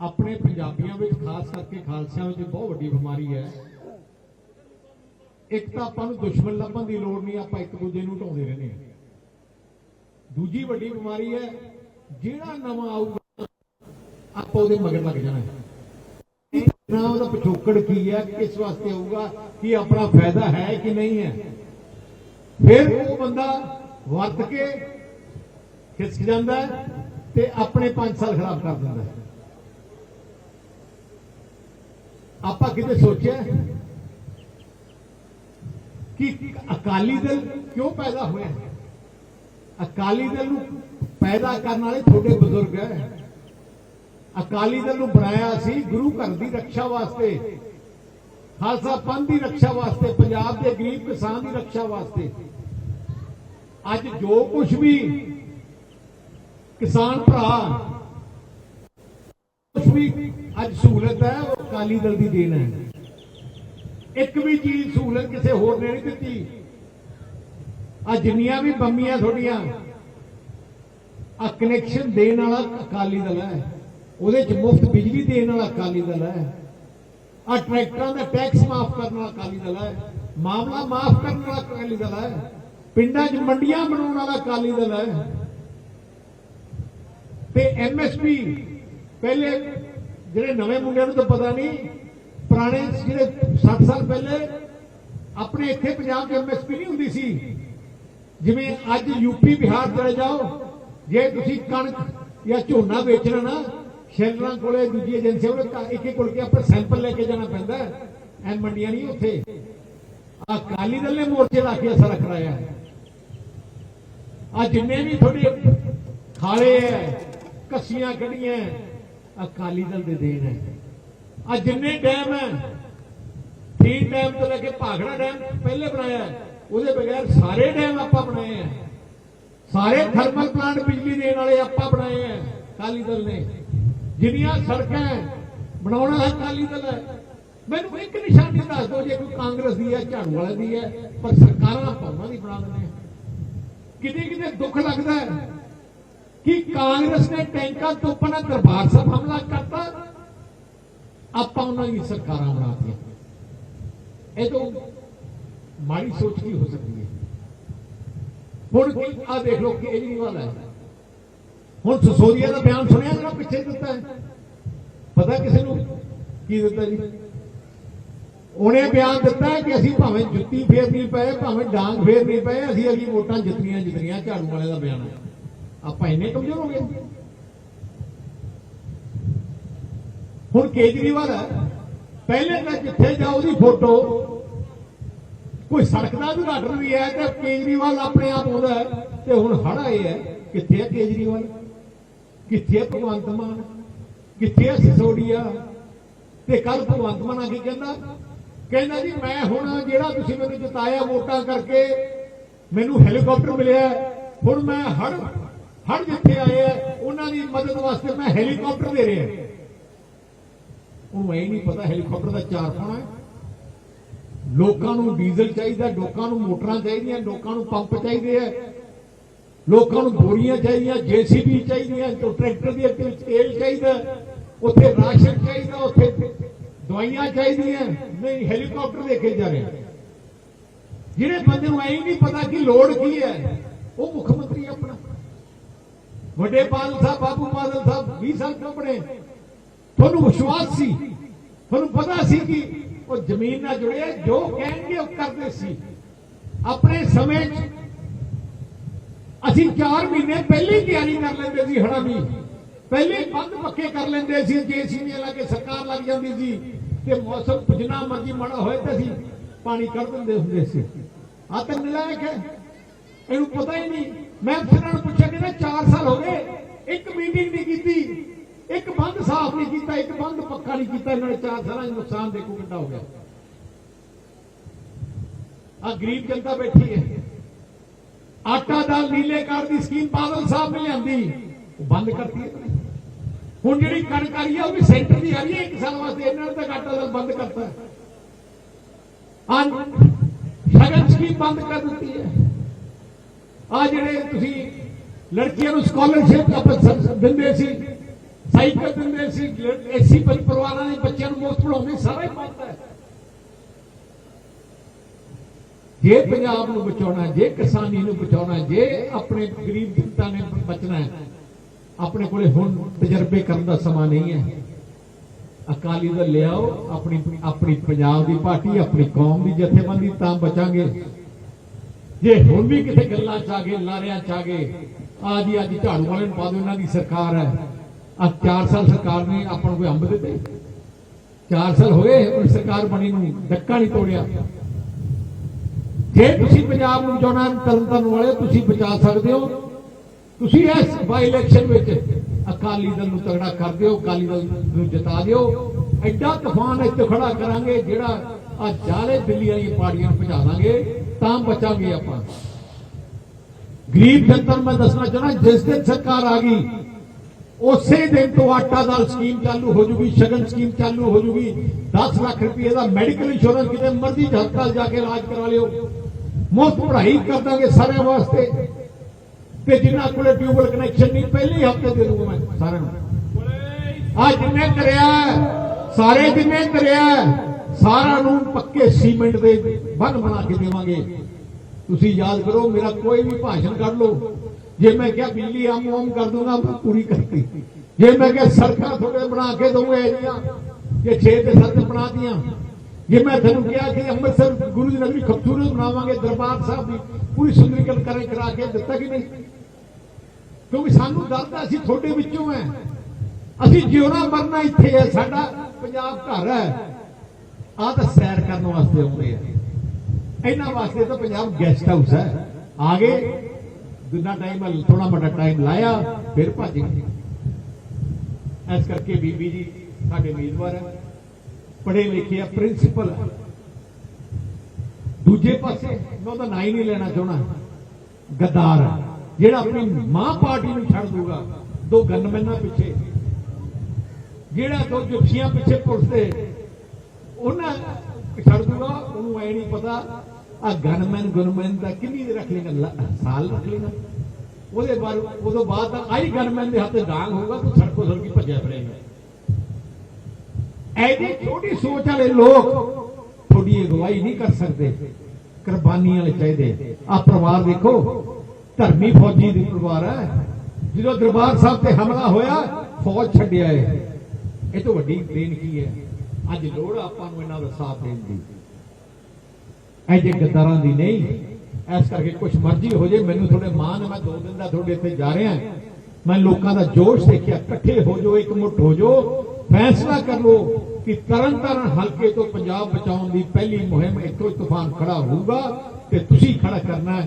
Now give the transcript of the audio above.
ਆਪਣੇ ਪੰਜਾਬੀਆਂ ਵਿੱਚ, ਖਾਸ ਕਰਕੇ ਖਾਲਸਿਆਂ ਵਿੱਚ ਬਹੁਤ ਵੱਡੀ ਬਿਮਾਰੀ ਹੈ। ਇੱਕ ਤਾਂ ਆਪਾਂ ਨੂੰ ਦੁਸ਼ਮਣ ਲੱਭਣ ਦੀ ਲੋੜ ਨਹੀਂ, ਆਪਾਂ ਇੱਕ ਦੂਜੇ ਨੂੰ ਢਾਉਂਦੇ ਰਹਿੰਦੇ ਹਾਂ। ਦੂਜੀ ਵੱਡੀ ਬਿਮਾਰੀ ਹੈ, ਜਿਹੜਾ ਨਵਾਂ ਆਊਗਾ, ਆਪਾਂ ਉਹਦੇ ਮਗਰ ਲੱਗ ਜਾਣਾ ਨਾ ਉਹਦਾ ਪਿਛੋਕੜ ਕੀ ਹੈ, ਕਿਸ ਵਾਸਤੇ ਆਊਗਾ, ਕੀ ਆਪਣਾ ਫਾਇਦਾ ਹੈ ਕਿ ਨਹੀਂ ਹੈ। ਫਿਰ ਉਹ ਬੰਦਾ ਵਰਤ ਕੇ ਖਿਸਕ ਜਾਂਦਾ ਤੇ ਆਪਣੇ 5 ਸਾਲ ਖਰਾਬ ਕਰ ਦਿੰਦਾ ਹੈ। ਆਪਾਂ ਕਿਤੇ ਸੋਚਿਆ ਕਿ ਅਕਾਲੀ ਦਲ ਕਿਉਂ ਪੈਦਾ ਹੋਇਆ ਅਕਾਲੀ ਦਲ ਨੂੰ ਪੈਦਾ ਕਰਨ ਵਾਲੇ ਤੁਹਾਡੇ ਬਜ਼ੁਰਗ ਹੈ। ਅਕਾਲੀ ਦਲ ਨੂੰ ਬਣਾਇਆ ਸੀ ਗੁਰੂ ਘਰ ਦੀ ਰੱਖਿਆ ਵਾਸਤੇ, ਖਾਲਸਾ ਪੰਥ ਦੀ ਰੱਖਿਆ ਵਾਸਤੇ, ਪੰਜਾਬ ਦੇ ਗਰੀਬ ਕਿਸਾਨ ਦੀ ਰੱਖਿਆ ਵਾਸਤੇ। ਅੱਜ ਜੋ ਕੁਝ ਵੀ ਕਿਸਾਨ ਭਰਾ ਕੁਝ ਵੀ ਅੱਜ ਸਹੂਲਤ ਹੈ ਅਕਾਲੀ ਦਲ ਦੀ ਦੇਣ ਹੈ। ਇੱਕ ਵੀ ਚੀਜ਼ ਸਹੂਲਤ ਕਿਸੇ ਹੋਰ ਨੇ ਨਹੀਂ ਦਿੱਤੀ। ਆ ਜਿੰਨੀਆਂ ਵੀ ਬੰਮੀਆਂ ਤੁਹਾਡੀਆਂ ਆ ਕਨੈਕਸ਼ਨ ਦੇਣ ਵਾਲਾ ਅਕਾਲੀ ਦਲ ਹੈ। ਉਹਦੇ ਚ ਮੁਫਤ ਬਿਜਲੀ ਦੇਣ ਵਾਲਾ ਅਕਾਲੀ ਦਲ ਹੈ। ਆ ਟਰੈਕਟਰਾਂ ਦਾ ਟੈਕਸ ਮਾਫ ਕਰਨ ਵਾਲਾ ਅਕਾਲੀ ਦਲ ਹੈ। ਮਾਮਲਾ ਮਾਫ ਕਰਨ ਵਾਲਾ ਅਕਾਲੀ ਦਲ ਹੈ। ਪਿੰਡਾਂ 'ਚ ਮੰਡੀਆਂ ਬਣਾਉਣ ਵਾਲਾ ਅਕਾਲੀ ਦਲ ਹੈ। ਤੇ ਐਮਐਸਪੀ ਪਹਿਲੇ ਜਿਹੜੇ ਨਵੇਂ ਮੁੰਡਿਆਂ ਨੂੰ ਤਾਂ ਪਤਾ ਨਹੀਂ, ਪੁਰਾਣੇ ਜਿਹੜੇ 60 ਸਾਲ ਪਹਿਲੇ ਆਪਣੇ ਇੱਥੇ ਪੰਜਾਬ 'ਚ ਐਮਐਸਪੀ ਨਹੀਂ ਹੁੰਦੀ ਸੀ। ਜਿਵੇਂ ਅੱਜ ਯੂਪੀ ਬਿਹਾਰ ਚਲੇ ਜਾਓ, ਜੇ ਤੁਸੀਂ ਕਣਕ ਜਾਂ ਝੋਨਾ ਵੇਚਣਾ ਨਾ, ਸ਼ੈਲਰਾਂ ਕੋਲੇ ਦੂਜੀ ਏਜੰਸੀਆਂ ਕੋਲੇ ਇੱਕ ਇੱਕ ਕੋਲ ਆਪਾਂ ਸੈਂਪਲ ਲੈ ਕੇ ਜਾਣਾ ਪੈਂਦਾ ਐ ਮੰਡੀਆਂ ਨਹੀਂ ਉੱਥੇ। ਅਕਾਲੀ ਦਲ ਨੇ ਮੋਰਚੇ ਲਾ ਕੇ ਅਸਰ ਕਰਾਇਆ। ਆ ਜਿੰਨੇ ਵੀ ਤੁਹਾਡੇ ਖਾਲੇ ਐ ਕੱਸੀਆਂ ਕੱਢੀਆਂ ਅਕਾਲੀ ਦਲ ਦੇ ਦੇਣ ਹੈ। ਆ ਜਿੰਨੇ ਡੈਮ ਹੈ ਠੀਕ ਡੈਮ ਤੋਂ ਲੈ ਕੇ ਭਾਖੜਾ ਡੈਮ ਪਹਿਲੇ ਬਣਾਇਆ ਉਹਦੇ ਬਗੈਰ ਸਾਰੇ ਡੈਮ ਆਪਾਂ ਬਣਾਏ ਆ ਸਾਰੇ ਥਰਮਲ ਪਲਾਂਟ ਬਿਜਲੀ ਦੇਣ ਵਾਲੇ ਆਪਾਂ ਬਣਾਏ ਆ ਅਕਾਲੀ ਦਲ ਨੇ। ਜਿੰਨੀਆਂ ਸੜਕਾਂ ਹੈ, ਅਕਾਲੀ ਦਲ ਹੈ। ਮੈਨੂੰ ਇੱਕ ਨਿਸ਼ਾਨੀ ਦੱਸ ਦਿਓ ਜੇ ਕੋਈ ਕਾਂਗਰਸ ਦੀ ਹੈ ਝਾੜੂ ਵਾਲੇ ਦੀ ਹੈ ਪਰ ਸਰਕਾਰਾਂ ਭਾਵਾਂ ਦੀ ਬਣਾ ਦਿੰਦੇ ਕਿਤੇ ਕਿਤੇ ਦੁੱਖ ਲੱਗਦਾ ਹੈ ਕਿ ਕਾਂਗਰਸ ਨੇ ਟੈਂਕਾਂ ਤੋਂ ਆਪਣਾ ਦਰਬਾਰ ਸਾਹਿਬ ਹਮਲਾ ਕਰਤਾ। ਆਪਾਂ ਉਹਨਾਂ ਦੀ ਸਰਕਾਰਾਂ ਬਣਾਤੀਆਂ ਇਹ ਤੋਂ ਮਾੜੀ ਸੋਚ ਕੀ ਹੋ ਸਕਦੀ ਹੈ? ਹੁਣ ਕੀ ਆ ਦੇਖ ਲਓ ਕੇਜਰੀਵਾਲ ਹੈ। ਹੁਣ ਸਸੋਦੀਆ ਦਾ ਬਿਆਨ ਸੁਣਿਆ ਜਿਹੜਾ ਪਿੱਛੇ ਦਿੱਤਾ ਹੈ। ਪਤਾ ਕਿਸੇ ਨੂੰ ਕੀ ਦਿੱਤਾ ਜੀ? ਉਹਨੇ ਬਿਆਨ ਦਿੱਤਾ ਕਿ ਅਸੀਂ ਭਾਵੇਂ ਜੁੱਤੀ ਫੇਰਨੀ ਪਏ, ਭਾਵੇਂ ਡਾਂਗ ਫੇਰਨੀ ਪਏ, ਅਸੀਂ ਅਗਲੀ ਵੋਟਾਂ ਜਿੱਤਣੀਆਂ ਜਿੱਤਣੀਆਂ, ਝਾੜੂ ਵਾਲੇ ਦਾ ਬਿਆਨ ਹੈ। ਆਪਾਂ ਇੰਨੇ ਕਮਜ਼ੋਰ ਹੋ ਗਏ ਹੁਣ ਕੇਜਰੀਵਾਲ ਪਹਿਲੇ ਤਾਂ ਜਿੱਥੇ ਜਾ ਉਹਦੀ ਫੋਟੋ, ਕੋਈ ਸੜਕ ਦਾ ਉਦਘਾਟਨ ਵੀ ਹੈ ਤੇ ਕੇਜਰੀਵਾਲ ਆਪਣੇ ਆਪ ਆਉਂਦਾ ਤੇ ਹੁਣ ਹੜਾ ਇਹ ਹੈ। ਕਿੱਥੇ ਹੈ ਕੇਜਰੀਵਾਲ? ਕਿੱਥੇ ਹੈ ਭਗਵੰਤ ਮਾਨ? ਕਿੱਥੇ ਹੈ ਸਿਸੋੜੀਆ ਤੇ ਕੱਲ ਭਗਵੰਤ ਮਾਨ ਆ ਕੀ ਕਹਿੰਦਾ ਕਹਿੰਦਾ ਜੀ, ਮੈਂ ਹੁਣ ਜਿਹੜਾ ਤੁਸੀਂ ਮੈਨੂੰ ਜਿਤਾਇਆ ਵੋਟਾਂ ਕਰਕੇ ਮੈਨੂੰ ਹੈਲੀਕਾਪਟਰ ਮਿਲਿਆ ਹੁਣ ਮੈਂ ਹੜ ਹੜ ਜਿੱਥੇ ਆਏ ਆ, ਉਹਨਾਂ ਦੀ ਮਦਦ ਵਾਸਤੇ ਮੈਂ ਹੈਲੀਕਾਪਟਰ ਦੇ ਰਿਹਾ। ਉਹਨੂੰ ਇਹ ਨਹੀਂ ਪਤਾ ਹੈਲੀਕਾਪਟਰ ਦਾ ਚਾਰ ਪਾਉਣਾ ਹੈ। ਲੋਕਾਂ ਨੂੰ ਡੀਜ਼ਲ ਚਾਹੀਦਾ, ਲੋਕਾਂ ਨੂੰ ਮੋਟਰਾਂ ਚਾਹੀਦੀਆਂ, ਲੋਕਾਂ ਨੂੰ ਪੰਪ ਚਾਹੀਦੇ ਆ। ਲੋਕਾਂ ਨੂੰ ਬੋਰੀਆਂ ਚਾਹੀਦੀਆਂ, ਜੀਸੀਬੀ ਚਾਹੀਦੀਆਂ ਤੋਂ ਟਰੈਕਟਰ ਦੀ ਅੱਗੇ ਤੇਲ ਚਾਹੀਦਾ, ਉੱਥੇ ਰਾਸ਼ਨ ਚਾਹੀਦਾ, ਉੱਥੇ ਦਵਾਈਆਂ ਚਾਹੀਦੀਆਂ। ਨਹੀਂ, ਹੈਲੀਕਾਪਟਰ ਦੇ ਕੇ ਜਾ ਰਹੇ। ਜਿਹੜੇ ਬੰਦੇ ਨੂੰ ਐਂ ਨਹੀਂ ਪਤਾ ਕਿ ਲੋੜ ਕੀ ਹੈ, ਉਹ ਮੁੱਖ ਮੰਤਰੀ ਆਪਣਾ ਵੱਡੇ ਬਾਦਲ ਸਾਹਿਬ, ਬਾਬੂ ਬਾਦਲ ਸਾਹਿਬ 20 ਸਾਲ ਕੰਪੜੇ ਤੁਹਾਨੂੰ ਵਿਸ਼ਵਾਸ ਸੀ, ਤੁਹਾਨੂੰ ਪਤਾ ਸੀ ਕਿ ਉਹ ਜ਼ਮੀਨ ਨਾਲ ਜੁੜੇ ਜੋ ਕਹਿਣਗੇ ਉਹ ਕਰਦੇ ਸੀ। ਆਪਣੇ ਸਮੇਂ 'ਚ ਅਸੀਂ 4 ਮਹੀਨੇ ਪਹਿਲੇ ਤਿਆਰੀ ਕਰ ਲੈਂਦੇ ਸੀ ਹੜਾ ਵੀ ਪਹਿਲੇ ਬੰਦ ਪੱਕੇ ਕਰ ਲੈਂਦੇ ਸੀ, ਜੇ ਸੀ ਜੇਸੀਬੀ ਲਾ ਕੇ ਸਰਕਾਰ ਲੱਗ ਜਾਂਦੀ ਸੀ ਤੇ ਮੌਸਮ ਜਿੰਨਾ ਮਰਜ਼ੀ ਮਾੜਾ ਹੋਏ ਤੇ ਅਸੀਂ ਪਾਣੀ ਕੱਢ ਦਿੰਦੇ ਹੁੰਦੇ ਸੀ। ਆ ਤਾਂ ਨਲਾਇਕ ਹੈ, ਇਹਨੂੰ ਪਤਾ ਹੀ ਨਹੀਂ ਮੈਂ ਅਫਸਰਾਂ ਨੂੰ ਪੁੱਛਿਆ ਕਿ 4 ਸਾਲ ਹੋ ਗਏ, ਇੱਕ ਮੀਟਿੰਗ ਨਹੀਂ ਕੀਤੀ, ਇੱਕ ਬੰਦ ਸਾਫ਼ ਨਹੀਂ ਕੀਤਾ, ਇੱਕ ਬੰਦ ਪੱਕਾ ਨਹੀਂ ਕੀਤਾ, ਇਹਨਾਂ ਨੇ 4 ਸਾਲਾਂ 'ਚ ਨੁਕਸਾਨ ਦੇਖੋ ਕਿੰਨਾ ਹੋ ਗਿਆ। ਆ ਗਰੀਬ ਜਨਤਾ ਬੈਠੀ ਹੈ। ਆਟਾ ਦਾਲ ਨੀਲੇ ਕਾਰਡ ਦੀ ਸਕੀਮ ਬਾਦਲ ਸਾਹਿਬ ਨੇ ਲਿਆਂਦੀ, ਉਹ ਬੰਦ ਕਰਤੀ ਹੈ ਹੁਣ ਜਿਹੜੀ ਕਣਕ ਆ ਰਹੀ ਹੈ ਉਹ ਵੀ ਸੈਂਟਰ ਦੀ ਆ ਰਹੀ ਹੈ, ਇੱਕ ਸਾਲ ਵਾਸਤੇ ਇਹਨਾਂ ਨੇ ਤਾਂ ਆਟਾ ਦਾਲ ਬੰਦ ਕਰਤਾ। ਆ ਸ਼ਗਨ ਸਕੀਮ ਬੰਦ ਕਰ ਦਿੱਤੀ ਹੈ। ਆ ਜਿਹੜੇ ਤੁਸੀਂ ਲੜਕੀਆਂ ਨੂੰ ਸਕਾਲਰਸ਼ਿਪ ਆਪਾਂ ਦਿੰਦੇ ਸੀ, ਸਾਈਕਲ ਦਿੰਦੇ ਸੀ ਐਸੀ ਪਰਿਵਾਰਾਂ ਦੇ ਬੱਚਿਆਂ ਨੂੰ ਮੁਫਤ ਪੜਾਉਂਦੇ ਸਾਰਾ ਹੀ ਬੰਦ ਹੈ। ਜੇ ਪੰਜਾਬ ਨੂੰ ਬਚਾਉਣਾ, ਜੇ ਕਿਸਾਨੀ ਨੂੰ ਬਚਾਉਣਾ, ਜੇ ਆਪਣੇ ਗਰੀਬ ਜਨਤਾ ਨੇ ਬਚਣਾ ਹੈ, ਆਪਣੇ ਕੋਲੇ ਹੁਣ ਤਜਰਬੇ ਕਰਨ ਦਾ ਸਮਾਂ ਨਹੀਂ ਹੈ। ਅਕਾਲੀ ਦਲ ਲਿਆਓ, ਆਪਣੀ ਆਪਣੀ ਪੰਜਾਬ ਦੀ ਪਾਰਟੀ, ਆਪਣੀ ਕੌਮ ਦੀ ਜਥੇਬੰਦੀ, ਤਾਂ ਬਚਾਂਗੇ। ਜੇ ਹੁਣ ਵੀ ਕਿਤੇ ਗੱਲਾਂ ਚ ਆ ਗਏ ਲਾਰਿਆਂ ਚ ਆ ਗਏ, ਆ ਜੀ ਅੱਜ ਝਾੜੂ ਵਾਲੇ ਨੂੰ ਪਾ ਦਿਓ, ਇਹਨਾਂ ਦੀ ਸਰਕਾਰ ਹੈ। ਆ 4 ਸਾਲ ਸਰਕਾਰ ਨੇ ਆਪਾਂ ਨੂੰ ਕੋਈ ਅੰਬ ਦਿੱਤੇ? 4 ਸਾਲ ਹੋਏ, ਹੁਣ ਸਰਕਾਰ ਬਣੀ ਨੂੰ ਡੱਕਾ ਨਹੀਂ ਤੋੜਿਆ। ਜੇ ਤੁਸੀਂ ਪੰਜਾਬ ਨੂੰ ਬਚਾਉਣਾ ਤਰਨਤਨ ਵਾਲੇ ਤੁਸੀਂ ਬਚਾ ਸਕਦੇ ਹੋ। ਤੁਸੀਂ ਇਸ ਬਾਈ ਇਲੈਕਸ਼ਨ ਵਿੱਚ ਅਕਾਲੀ ਦਲ ਨੂੰ ਤਗੜਾ ਕਰ ਦਿਓ, ਅਕਾਲੀ ਦਲ ਨੂੰ ਜਿਤਾ ਦਿਓ। ਐਡਾ ਤੂਫਾਨ ਇੱਥੇ ਖੜਾ ਕਰਾਂਗੇ, ਜਿਹੜਾ ਆ ਜਾਲੇ ਦਿੱਲੀ ਵਾਲੀਆਂ ਪਾਰਟੀਆਂ ਨੂੰ ਭਜਾ ਦਾਂਗੇ। ਤਾਂ ਬਚਾਂਗੇ ਆਪਾਂ। ਗਰੀਬ ਜਨਤਾ ਮੈਂ ਦੱਸਣਾ ਚਾਹਣਾ ਜਿਸ ਦਿਨ ਸਰਕਾਰ ਆ ਗਈ, ਉਸੇ ਦਿਨ ਤੋਂ ਆਟਾ ਦਾਲ ਸਕੀਮ ਚਾਲੂ ਹੋ ਜੂਗੀ, ਸ਼ਗਨ ਸਕੀਮ ਚਾਲੂ ਹੋ ਜੂਗੀ। 10 ਲੱਖ ਰੁਪਏ ਦਾ ਮੈਡੀਕਲ ਇੰਸ਼ੋਰੈਂਸ ਕਿਤੇ ਮਰਜ਼ੀ ਹਸਪਤਾਲ ਜਾ ਕੇ ਇਲਾਜ ਕਰਾ ਲਿਓ। ਮੁਫਤ ਪੜ੍ਹਾਈ ਕਰ ਦਾਂਗੇ ਸਾਰਿਆਂ ਵਾਸਤੇ। ਤੇ ਜਿਨ੍ਹਾਂ ਕੋਲੇ ਟਿਊਬਲ ਕਨੈਕਸ਼ਨ ਨਹੀਂ, ਪਹਿਲੇ ਹਫ਼ਤੇ ਦੇ ਦੂੰਗਾ ਮੈਂ ਸਾਰਿਆਂ ਨੂੰ। ਆ ਜਿੰਨੇ ਕਰਿਆ, ਸਾਰੇ ਜਿੰਨੇ ਕਰਿਆ ਸਾਰਿਆਂ ਨੂੰ ਪੱਕੇ ਸੀਮੈਂਟ ਦੇ ਬੰਨ ਬਣਾ ਕੇ ਦੇਵਾਂਗੇ। ਤੁਸੀਂ ਯਾਦ ਕਰੋ, ਮੇਰਾ ਕੋਈ ਵੀ ਭਾਸ਼ਣ ਕੱਢ ਲਓ। ਜੇ ਮੈਂ ਕਿਹਾ ਬਿਜਲੀ ਆਮ ਆਮ ਕਰ ਦੂੰਗਾ, ਮੈਂ ਪੂਰੀ ਕਰਤੀ। ਜੇ ਮੈਂ ਕਿਹਾ ਸੜਕਾਂ ਤੁਹਾਡੇ ਬਣਾ ਕੇ ਦਊਂਗਾ ਇਹਦੀਆਂ, ਜੇ 6 ਤੇ 7 ਬਣਾਤੀਆਂ ਜੇ ਮੈਂ ਤੁਹਾਨੂੰ ਕਿਹਾ ਕਿ ਅੰਮ੍ਰਿਤਸਰ ਗੁਰੂ ਜੀ ਨਗਰੀ ਖੂਬਸੂਰਤ ਬਣਾਵਾਂਗੇ, ਦਰਬਾਰ ਸਾਹਿਬ ਦੀ ਪੂਰੀ ਸੁੰਦਰੀਕਰਨ ਕਰੇ ਕਰਾ ਕੇ ਦਿੱਤਾ ਕਿ ਨਹੀਂ? ਕਿਉਂਕਿ ਸਾਨੂੰ ਡਰਦਾ ਅਸੀਂ ਤੁਹਾਡੇ ਵਿੱਚੋਂ ਹੈ। ਅਸੀਂ ਜਿਉਣਾ ਮਰਨਾ ਇੱਥੇ ਹੈ, ਸਾਡਾ ਪੰਜਾਬ ਘਰ ਹੈ। ਆਹ ਤਾਂ ਸੈਰ ਕਰਨ ਵਾਸਤੇ ਆਉਂਦੇ ਆ। ਇਹਨਾਂ ਵਾਸਤੇ ਤਾਂ ਪੰਜਾਬ ਗੈਸਟ ਹਾਊਸ ਹੈ। ਆ ਗਏ। ਜਿੰਨਾ ਟਾਈਮ ਥੋੜਾ ਵੱਡਾ ਟਾਈਮ ਲਾਇਆ, ਫਿਰ ਭੱਜ ਗਏ। ਇਸ ਕਰਕੇ ਬੀਬੀ ਜੀ ਸਾਡੇ ਉਮੀਦਵਾਰ ਹੈ। ਪੜ੍ਹੇ ਲਿਖੇ ਆ ਪ੍ਰਿੰਸੀਪਲ ਦੂਜੇ ਪਾਸੇ ਮੈਂ ਉਹਦਾ ਨਾਂ ਹੀ ਨਹੀਂ ਲੈਣਾ ਚਾਹਣਾ ਗੱਦਾਰ ਜਿਹੜਾ ਆਪਣੀ ਮਾਂ ਪਾਰਟੀ ਨੂੰ ਛੱਡ ਦੂਗਾ, ਦੋ ਗਨਮੈਨਾਂ ਪਿੱਛੇ। ਜਿਹੜਾ ਦੋ ਜੁੱਤੀਆਂ ਪਿੱਛੇ ਪੁਲਿਸ ਦੇ ਉਹਨਾਂ ਛੱਡ ਦੂਗਾ ਉਹਨੂੰ ਐ ਨਹੀਂ ਪਤਾ ਆ ਗਨਮੈਨ ਗੁਨਮੈਨ ਦਾ ਕਿੰਨੀ ਦੇ ਰੱਖ ਲੇਗਾ? ਸਾਲ ਰੱਖ ਲੇਗਾ। ਉਹਦੇ ਬਾਅਦ ਉਦੋਂ ਬਾਅਦ ਤਾਂ ਆਈ ਗਨਮੈਨ ਦੇ ਹੱਥ ਡਾਂਗ ਹੋਊਗਾ, ਤੂੰ ਸੜਕੋ ਸੜਕੀ ਭੱਜਿਆ ਫਿਰੇਗਾ। ਐਡੀ ਛੋਟੀ ਸੋਚ ਵਾਲੇ ਲੋਕ ਤੁਹਾਡੀ ਅਗਵਾਈ ਨਹੀਂ ਕਰ ਸਕਦੇ। ਕੁਰਬਾਨੀ ਵਾਲੇ ਚਾਹੀਦੇ। ਆ ਪਰਿਵਾਰ ਦੇਖੋ, ਧਰਮੀ ਫੌਜੀ ਦੀ ਪਰਿਵਾਰ ਹੈ। ਜਦੋਂ ਦਰਬਾਰ ਸਾਹਿਬ ਤੇ ਹਮਲਾ ਹੋਇਆ, ਫੌਜ ਛੱਡਿਆ ਹੈ। ਇਹ ਤੋਂ ਵੱਡੀ ਦੇਣ ਕੀ ਹੈ? ਅੱਜ ਲੋੜ ਆਪਾਂ ਨੂੰ ਇਹਨਾਂ ਦਾ ਸਾਥ ਦੇਣ ਦੀ। ਐ ਜੇ ਗੱਦਾਰਾਂ ਦੀ ਨਹੀਂ। ਐਸ ਕਰਕੇ ਕੁਝ ਮਰਜ਼ੀ ਹੋ ਜੇ, ਮੈਨੂੰ ਥੋੜੇ ਮਾਣ ਹੈ, ਮੈਂ ਦੋ ਦਿਨ ਦਾ ਤੁਹਾਡੇ ਇੱਥੇ ਜਾ ਰਿਹਾ ਮੈਂ ਲੋਕਾਂ ਦਾ ਜੋਸ਼ ਦੇਖਿਆ, ਇਕੱਠੇ ਹੋ ਜਾਓ, ਇੱਕ ਮੁੱਠ ਹੋ ਜਾਓ। ਫੈਸਲਾ ਕਰ ਲਓ ਕਿ ਤਰਨ ਤਾਰਨ ਹਲਕੇ ਤੋਂ ਪੰਜਾਬ ਬਚਾਉਣ ਦੀ ਪਹਿਲੀ ਮੁਹਿੰਮ ਇੱਥੋਂ ਤੂਫਾਨ ਖੜਾ ਹੋਊਗਾ ਤੇ ਤੁਸੀਂ ਖੜਾ ਕਰਨਾ